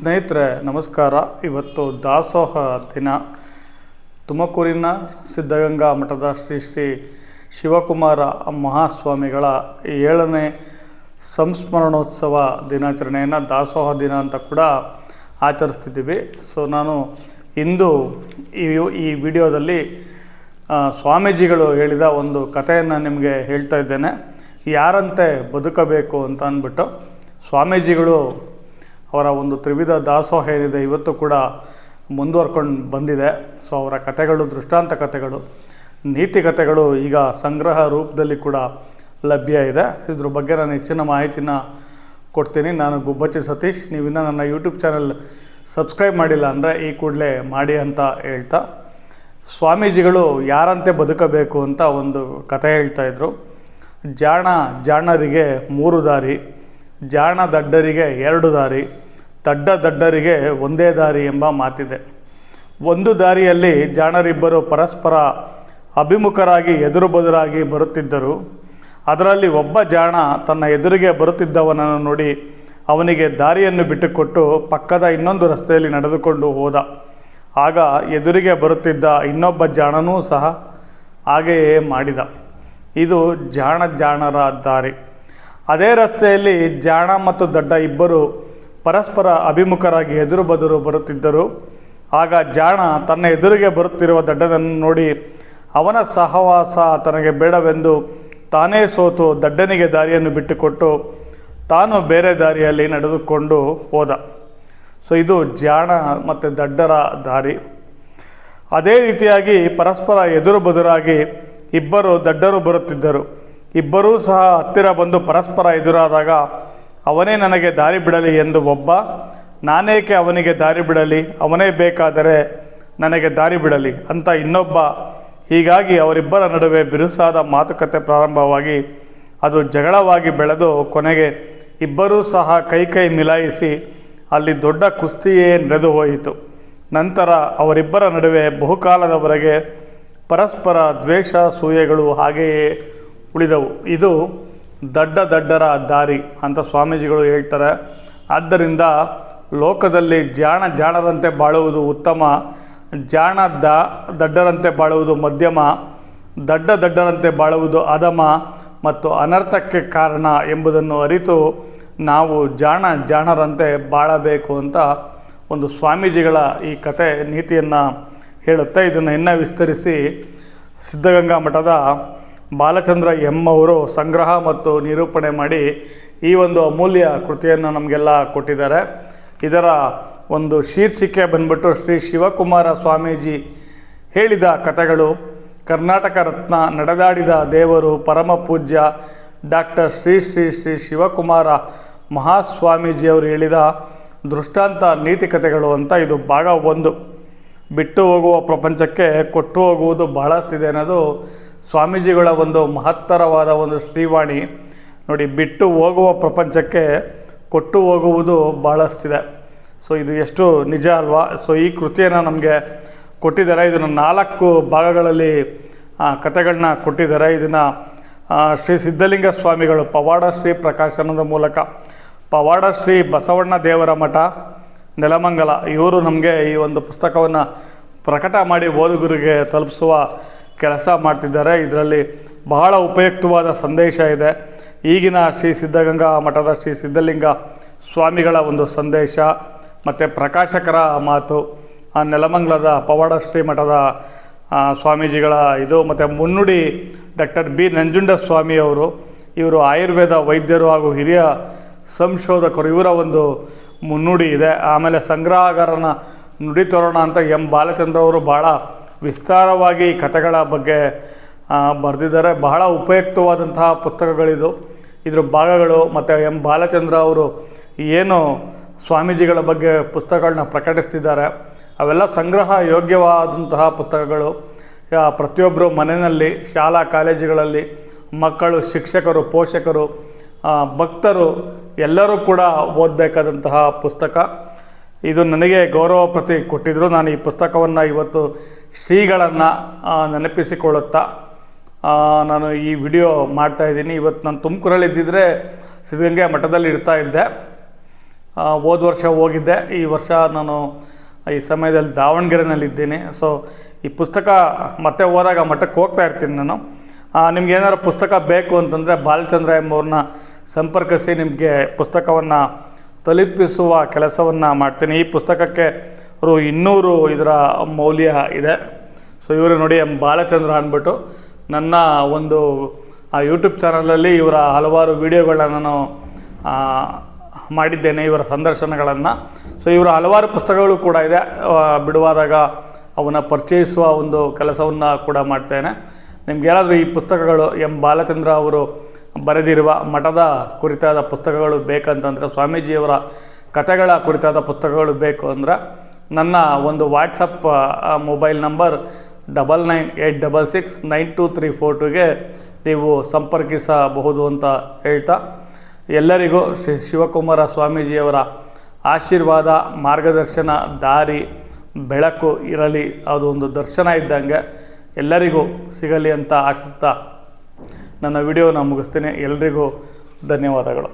ಸ್ನೇಹಿತರೆ, ನಮಸ್ಕಾರ. ಇವತ್ತು ದಾಸೋಹ ದಿನ. ತುಮಕೂರಿನ ಸಿದ್ಧಗಂಗಾ ಮಠದ ಶ್ರೀ ಶ್ರೀ ಶಿವಕುಮಾರ ಮಹಾಸ್ವಾಮಿಗಳ ಏಳನೇ ಸಂಸ್ಮರಣೋತ್ಸವ ದಿನಾಚರಣೆಯನ್ನು ದಾಸೋಹ ದಿನ ಅಂತ ಕೂಡ ಆಚರಿಸ್ತಿದ್ದೀವಿ. ಸೊ ನಾನು ಇಂದು ಈ ವಿಡಿಯೋದಲ್ಲಿ ಸ್ವಾಮೀಜಿಗಳು ಹೇಳಿದ ಒಂದು ಕಥೆಯನ್ನು ನಿಮಗೆ ಹೇಳ್ತಾ ಇದ್ದೇನೆ. ಯಾರಂತೆ ಬದುಕಬೇಕು ಅಂತ ಅಂದ್ಬಿಟ್ಟು ಸ್ವಾಮೀಜಿಗಳು ಅವರ ಒಂದು ತ್ರಿವಿಧ ದಾಸೋಹ ಏನಿದೆ ಇವತ್ತು ಕೂಡ ಮುಂದುವರ್ಕೊಂಡು ಬಂದಿದೆ. ಸೊ ಅವರ ಕಥೆಗಳು, ದೃಷ್ಟಾಂತ ಕಥೆಗಳು, ನೀತಿ ಕಥೆಗಳು ಈಗ ಸಂಗ್ರಹ ರೂಪದಲ್ಲಿ ಕೂಡ ಲಭ್ಯ ಇದೆ. ಇದ್ರ ಬಗ್ಗೆ ನಾನು ಹೆಚ್ಚಿನ ಮಾಹಿತಿನ ಕೊಡ್ತೀನಿ. ನಾನು ಗುಬ್ಬಚ್ಚಿ ಸತೀಶ್. ನೀವಿನ್ನೂ ನನ್ನ ಯೂಟ್ಯೂಬ್ ಚಾನಲ್ ಸಬ್ಸ್ಕ್ರೈಬ್ ಮಾಡಿಲ್ಲ ಅಂದರೆ ಈ ಕೂಡಲೇ ಮಾಡಿ ಅಂತ ಹೇಳ್ತಾ. ಸ್ವಾಮೀಜಿಗಳು ಯಾರಂತೆ ಬದುಕಬೇಕು ಅಂತ ಒಂದು ಕಥೆ ಹೇಳ್ತಾ ಇದ್ರು. ಜಾಣ ಜಾಣರಿಗೆ ಮೂರು ದಾರಿ. ಜಾಣ ದಡ್ಡರಿಗೆ ಎರಡು ದಾರಿ ದಡ್ಡ ದಡ್ಡರಿಗೆ ಒಂದೇ ದಾರಿ ಎಂಬ ಮಾತಿದೆ. ಒಂದು ದಾರಿಯಲ್ಲಿ ಜಾಣರಿಬ್ಬರು ಪರಸ್ಪರ ಅಭಿಮುಖರಾಗಿ, ಎದುರು ಬದುರಾಗಿ ಬರುತ್ತಿದ್ದರು. ಅದರಲ್ಲಿ ಒಬ್ಬ ಜಾಣ ತನ್ನ ಎದುರಿಗೆ ಬರುತ್ತಿದ್ದವನನ್ನು ನೋಡಿ ಅವನಿಗೆ ದಾರಿಯನ್ನು ಬಿಟ್ಟುಕೊಟ್ಟು ಪಕ್ಕದ ಇನ್ನೊಂದು ರಸ್ತೆಯಲ್ಲಿ ನಡೆದುಕೊಂಡು ಹೋದ. ಆಗ ಎದುರಿಗೆ ಬರುತ್ತಿದ್ದ ಇನ್ನೊಬ್ಬ ಜಾಣನೂ ಸಹ ಹಾಗೆಯೇ ಮಾಡಿದ. ಇದು ಜಾಣ ಜಾಣರ ದಾರಿ. ಅದೇ ರಸ್ತೆಯಲ್ಲಿ ಜಾಣ ಮತ್ತು ದಡ್ಡ ಇಬ್ಬರು ಪರಸ್ಪರ ಅಭಿಮುಖರಾಗಿ ಎದುರು ಬದುರು ಬರುತ್ತಿದ್ದರು. ಆಗ ಜಾಣ ತನ್ನ ಎದುರಿಗೆ ಬರುತ್ತಿರುವ ದಡ್ಡನನ್ನು ನೋಡಿ, ಅವನ ಸಹವಾಸ ತನಗೆ ಬೇಡವೆಂದು ತಾನೇ ಸೋತು ದಡ್ಡನಿಗೆ ದಾರಿಯನ್ನು ಬಿಟ್ಟುಕೊಟ್ಟು ತಾನು ಬೇರೆ ದಾರಿಯಲ್ಲಿ ನಡೆದುಕೊಂಡು ಹೋದ. ಸೊ, ಇದು ಜಾಣ ಮತ್ತು ದಡ್ಡರ ದಾರಿ. ಅದೇ ರೀತಿಯಾಗಿ ಪರಸ್ಪರ ಎದುರು ಬದುರಾಗಿ ಇಬ್ಬರು ದಡ್ಡರು ಬರುತ್ತಿದ್ದರು. ಇಬ್ಬರೂ ಸಹ ಹತ್ತಿರ ಬಂದು ಪರಸ್ಪರ ಎದುರಾದಾಗ ಅವನೇ ನನಗೆ ದಾರಿ ಬಿಡಲಿ ಎಂದು ಒಬ್ಬ, ನಾನೇಕೆ ಅವನಿಗೆ ದಾರಿ ಬಿಡಲಿ, ಅವನೇ ಬೇಕಾದರೆ ನನಗೆ ದಾರಿ ಬಿಡಲಿ ಅಂತ ಇನ್ನೊಬ್ಬ, ಹೀಗಾಗಿ ಅವರಿಬ್ಬರ ನಡುವೆ ಬಿರುಸಾದ ಮಾತುಕತೆ ಪ್ರಾರಂಭವಾಗಿ ಅದು ಜಗಳವಾಗಿ ಬೆಳೆದು ಕೊನೆಗೆ ಇಬ್ಬರೂ ಸಹ ಕೈ ಕೈ ಮಿಲಾಯಿಸಿ ಅಲ್ಲಿ ದೊಡ್ಡ ಕುಸ್ತಿಯೇ ನಡೆದು ಹೋಯಿತು. ನಂತರ ಅವರಿಬ್ಬರ ನಡುವೆ ಬಹುಕಾಲದವರೆಗೆ ಪರಸ್ಪರ ದ್ವೇಷ ಸೂಯೆಗಳು ಹಾಗೆಯೇ ಉಳಿದವು. ಇದು ದಡ್ಡ ದಡ್ಡರ ದಾರಿ ಅಂತ ಸ್ವಾಮೀಜಿಗಳು ಹೇಳ್ತಾರೆ. ಆದ್ದರಿಂದ ಲೋಕದಲ್ಲಿ ಜಾಣ ಜಾಣರಂತೆ ಬಾಳುವುದು ಉತ್ತಮ. ಜಾಣ ದ ದಡ್ಡರಂತೆ ಬಾಳುವುದು ಮಧ್ಯಮ. ದಡ್ಡ ದಡ್ಡರಂತೆ ಬಾಳುವುದು ಅಧಮ ಮತ್ತು ಅನರ್ಥಕ್ಕೆ ಕಾರಣ ಎಂಬುದನ್ನು ಅರಿತು ನಾವು ಜಾಣ ಜಾಣರಂತೆ ಬಾಳಬೇಕು ಅಂತ ಒಂದು ಸ್ವಾಮೀಜಿಗಳ ಈ ಕತೆ ನೀತಿಯನ್ನು ಹೇಳುತ್ತೆ ಇದನ್ನು ಇನ್ನೂ ವಿಸ್ತರಿಸಿ ಸಿದ್ಧಗಂಗಾ ಮಠದ ಬಾಲಚಂದ್ರ ಎಂ ಅವರು ಸಂಗ್ರಹ ಮತ್ತು ನಿರೂಪಣೆ ಮಾಡಿ ಈ ಒಂದು ಅಮೂಲ್ಯ ಕೃತಿಯನ್ನು ನಮಗೆಲ್ಲ ಕೊಟ್ಟಿದ್ದಾರೆ. ಇದರ ಒಂದು ಶೀರ್ಷಿಕೆ ಬಂದ್ಬಿಟ್ಟು ಶ್ರೀ ಶಿವಕುಮಾರ ಸ್ವಾಮೀಜಿ ಹೇಳಿದ ಕಥೆಗಳು. ಕರ್ನಾಟಕ ರತ್ನ ನಡೆದಾಡಿದ ದೇವರು ಪರಮ ಪೂಜ್ಯ ಡಾಕ್ಟರ್ ಶ್ರೀ ಶ್ರೀ ಶ್ರೀ ಶಿವಕುಮಾರ ಮಹಾಸ್ವಾಮೀಜಿಯವರು ಹೇಳಿದ ದೃಷ್ಟಾಂತ ನೀತಿ ಕಥೆಗಳು ಅಂತ ಇದು ಭಾಗ ಒಂದು. ಬಿಟ್ಟು ಹೋಗುವ ಪ್ರಪಂಚಕ್ಕೆ ಕೊಟ್ಟು ಹೋಗುವುದು ಬಹಳಷ್ಟಿದೆ ಅನ್ನೋದು ಸ್ವಾಮೀಜಿಗಳ ಒಂದು ಮಹತ್ತರವಾದ ಒಂದು ಶ್ರೀವಾಣಿ ನೋಡಿ ಬಿಟ್ಟು ಹೋಗುವ ಪ್ರಪಂಚಕ್ಕೆ ಕೊಟ್ಟು ಹೋಗುವುದು ಬಹಳಷ್ಟಿದೆ. ಸೊ ಇದು ಎಷ್ಟು ನಿಜ ಅಲ್ವಾ? ಸೊ ಈ ಕೃತಿಯನ್ನು ನಮಗೆ ಕೊಟ್ಟಿದ್ದಾರೆ. ಇದನ್ನು ನಾಲ್ಕು ಭಾಗಗಳಲ್ಲಿ ಕಥೆಗಳನ್ನ ಕೊಟ್ಟಿದ್ದಾರೆ. ಇದನ್ನು ಶ್ರೀ ಸಿದ್ಧಲಿಂಗ ಸ್ವಾಮಿಗಳು, ಪವಾಡ ಶ್ರೀ ಪ್ರಕಾಶನದ ಮೂಲಕ. ಪವಾಡ ಶ್ರೀ ಬಸವಣ್ಣ ದೇವರ ಮಠ, ನೆಲಮಂಗಲ, ಇವರು ನಮಗೆ ಈ ಒಂದು ಪುಸ್ತಕವನ್ನು ಪ್ರಕಟ ಮಾಡಿ ಓದುಗರಿಗೆ ತಲುಪಿಸುವ ಕೆಲಸ ಮಾಡ್ತಿದ್ದಾರೆ. ಇದರಲ್ಲಿ ಬಹಳ ಉಪಯುಕ್ತವಾದ ಸಂದೇಶ ಇದೆ. ಈಗಿನ ಶ್ರೀ ಸಿದ್ಧಗಂಗಾ ಮಠದ ಶ್ರೀ ಸಿದ್ಧಲಿಂಗ ಸ್ವಾಮಿಗಳ ಒಂದು ಸಂದೇಶ, ಮತ್ತು ಪ್ರಕಾಶಕರ ಮಾತು, ಆ ನೆಲಮಂಗಲದ ಪವಾಡ ಶ್ರೀ ಮಠದ ಸ್ವಾಮೀಜಿಗಳ ಇದು, ಮತ್ತು ಮುನ್ನುಡಿ ಡಾಕ್ಟರ್ ಬಿ. ನಂಜುಂಡ ಸ್ವಾಮಿಯವರು ಇವರು ಆಯುರ್ವೇದ ವೈದ್ಯರು ಹಾಗೂ ಹಿರಿಯ ಸಂಶೋಧಕರು, ಇವರ ಒಂದು ಮುನ್ನುಡಿ ಇದೆ. ಆಮೇಲೆ ಸಂಗ್ರಹಗಾರನ ನುಡಿ ತೋರೋಣ ಅಂತ ಎಂ. ಬಾಲಚಂದ್ರ ಅವರು ಭಾಳ ವಿಸ್ತಾರವಾಗಿ ಕಥೆಗಳ ಬಗ್ಗೆ ಬರೆದಿದ್ದಾರೆ. ಬಹಳ ಉಪಯುಕ್ತವಾದಂತಹ ಪುಸ್ತಕಗಳಿದು. ಇದರ ಭಾಗಗಳು ಮತ್ತು ಎಂ. ಬಾಲಚಂದ್ರ ಅವರು ಏನು ಸ್ವಾಮೀಜಿಗಳ ಬಗ್ಗೆ ಪುಸ್ತಕಗಳನ್ನ ಪ್ರಕಟಿಸ್ತಿದ್ದಾರೆ. ಅವೆಲ್ಲ ಸಂಗ್ರಹ ಯೋಗ್ಯವಾದಂತಹ ಪುಸ್ತಕಗಳು. ಪ್ರತಿಯೊಬ್ಬರು ಮನೆಯಲ್ಲಿ, ಶಾಲಾ ಕಾಲೇಜುಗಳಲ್ಲಿ ಮಕ್ಕಳು, ಶಿಕ್ಷಕರು, ಪೋಷಕರು ಭಕ್ತರು ಎಲ್ಲರೂ ಕೂಡ ಓದಬೇಕಾದಂತಹ ಪುಸ್ತಕ. ಇದು ನನಗೆ ಗೌರವ ಪ್ರತಿ ಕೊಟ್ಟಿದ್ದರು ನಾನು ಈ ಪುಸ್ತಕವನ್ನು ಇವತ್ತು ಶ್ರೀಗಳನ್ನು ನೆನಪಿಸಿಕೊಳ್ಳುತ್ತಾ ನಾನು ಈ ವಿಡಿಯೋ ಮಾಡ್ತಾ ಇದ್ದೀನಿ. ಇವತ್ತು ನಾನು ತುಮಕೂರಲ್ಲಿ ಇದ್ದಿದ್ರೆ ಸಿದ್ಧಗಂಗೆ ಮಠದಲ್ಲಿ ಇರ್ತಾ ಇದ್ದೆ. ಹೋದ ವರ್ಷ ಹೋಗಿದ್ದೆ. ಈ ವರ್ಷ ನಾನು ಈ ಸಮಯದಲ್ಲಿ ದಾವಣಗೆರೆನಲ್ಲಿದ್ದೀನಿ. ಸೊ ಈ ಪುಸ್ತಕ ಮತ್ತೆ ಹೋದಾಗ ಮಠಕ್ಕೆ ಹೋಗ್ತಾ ಇರ್ತೀನಿ ನಾನು. ನಿಮ್ಗೆ ಏನಾದ್ರು ಪುಸ್ತಕ ಬೇಕು ಅಂತಂದರೆ ಬಾಲಚಂದ್ರ ಎಂಬವ್ರನ್ನ ಸಂಪರ್ಕಿಸಿ ನಿಮಗೆ ಪುಸ್ತಕವನ್ನು ತಲುಪಿಸುವ ಕೆಲಸವನ್ನು ಮಾಡ್ತೀನಿ. ಈ ಪುಸ್ತಕಕ್ಕೆ ರು ಇನ್ನೂರು ಇದರ ಮೌಲ್ಯ ಇದೆ. ಸೊ ಇವರು ನೋಡಿ ಎಂ ಬಾಲಚಂದ್ರ ಅಂದ್ಬಿಟ್ಟು ನನ್ನ ಒಂದು, ಆ ಯೂಟ್ಯೂಬ್ ಚಾನಲಲ್ಲಿ ಇವರ ಹಲವಾರು ವೀಡಿಯೋಗಳನ್ನು ನಾನು ಮಾಡಿದ್ದೇನೆ, ಇವರ ಸಂದರ್ಶನಗಳನ್ನು. ಸೊ ಇವರ ಹಲವಾರು ಪುಸ್ತಕಗಳು ಕೂಡ ಇದೆ. ಬಿಡುವಾದಾಗ ಅವನ್ನ ಪರಿಚಯಿಸುವ ಒಂದು ಕೆಲಸವನ್ನು ಕೂಡ ಮಾಡ್ತೇನೆ. ನಿಮ್ಗೇನಾದರೂ ಈ ಪುಸ್ತಕಗಳು ಎಂ ಬಾಲಚಂದ್ರ ಅವರು ಬರೆದಿರುವ ಮಠದ ಕುರಿತಾದ ಪುಸ್ತಕಗಳು ಬೇಕಂತಂದರೆ, ಸ್ವಾಮೀಜಿಯವರ ಕಥೆಗಳ ಕುರಿತಾದ ಪುಸ್ತಕಗಳು ಬೇಕು ಅಂದರೆ ನನ್ನ ಒಂದು WhatsApp mobile number double nine eight double six nine two three four ಟುಗೆ ನೀವು ಸಂಪರ್ಕಿಸಬಹುದು ಅಂತ ಹೇಳ್ತಾ ಎಲ್ಲರಿಗೂ ಶ್ರೀ ಶಿವಕುಮಾರ ಸ್ವಾಮೀಜಿಯವರ ಆಶೀರ್ವಾದ, ಮಾರ್ಗದರ್ಶನ, ದಾರಿ, ಬೆಳಕು ಇರಲಿ, ಅದು ಒಂದು ದರ್ಶನ ಇದ್ದಂಗೆ ಎಲ್ಲರಿಗೂ ಸಿಗಲಿ ಅಂತ ಆಶಿಸ್ತಾ ನನ್ನ ವಿಡಿಯೋನ ಮುಗಿಸ್ತೀನಿ. ಎಲ್ರಿಗೂ ಧನ್ಯವಾದಗಳು.